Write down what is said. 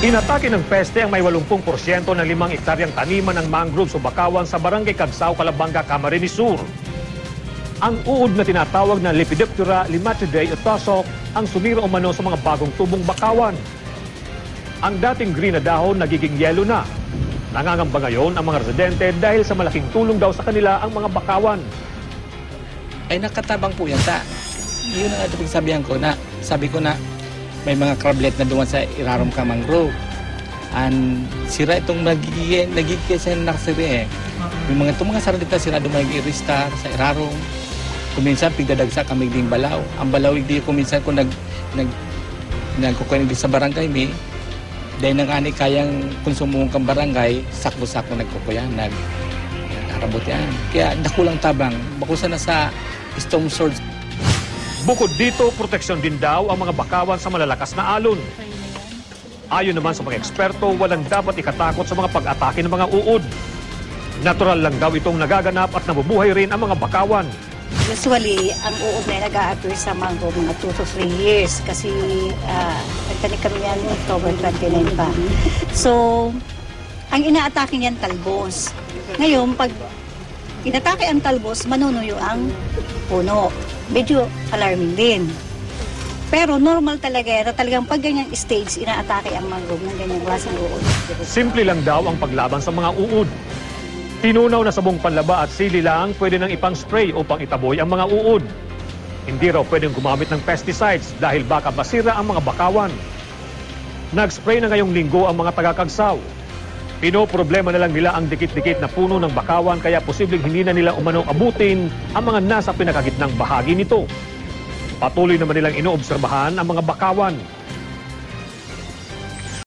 Inatake ng peste ang may 80% ng limang ektaryang taniman ng mangrove sa Bakawan sa Barangay Cagsao, Calabanga, Camarines Sur. Ang uod na tinatawag na Lepidoptera limatidae utosok ang sumira umano sa mga bagong tubong bakawan. Ang dating green na dahon nagiging yellow na. Nangangamba ngayon ang mga residente dahil sa malaking tulong daw sa kanila ang mga bakawan. ay nakatabang po yan ta. Yun ang sabihan ko na, sabi ko na, may mga crablet na duman sa Irarom ka mangrove. And sira itong nagiging, nagiging sa nakasiri eh. Yung mga itong mga saralita sira duman nag-iristar sa Irarom. Kuminsan pigdadagsa kami ding balaw. Ang balaw hindi kuminsan ko nag nag nagkukuha di sa barangay mi. Dahil nang ani kayang konsumong kang barangay, sakbo-sakbo nagkukuya, nag nagkarabot yan. Kaya nakulang tabang. Bakusa na sa storm surge Bukod dito, proteksyon din daw ang mga bakawan sa malalakas na alon. Ayon naman sa mga eksperto, walang dapat ikatakot sa mga pag-atake ng mga uod. Natural lang daw itong nagaganap at nabubuhay rin ang mga bakawan. Usually, ang uog na nag-a-appear sa mango mga 2 to 3 years kasi uh, nagtanik kami yan October 29 pa. So, ang inaatake niyan talbos. Ngayon, pag inatake ang talbos, manunuyo ang puno. Medyo alarming din. Pero normal talaga yan. na Talagang pag ganyang stage, inaatake ang mangrove ng ganyang klaseng uod. Simple lang daw ang paglaban sa mga uod. Tinunaw na sabong panlaba at sili lang pwede nang ipang spray o pang itaboy ang mga uod. Hindi raw pwedeng gumamit ng pesticides dahil baka masira ang mga bakawan. Nag-spray na ngayong linggo ang mga taga-Kagsaw. Pinoproblema na lang nila ang dikit-dikit na puno ng bakawan kaya posibleng hindi na nila umanong abutin ang mga nasa pinakagitnang bahagi nito. Patuloy naman nilang inoobserbahan ang mga bakawan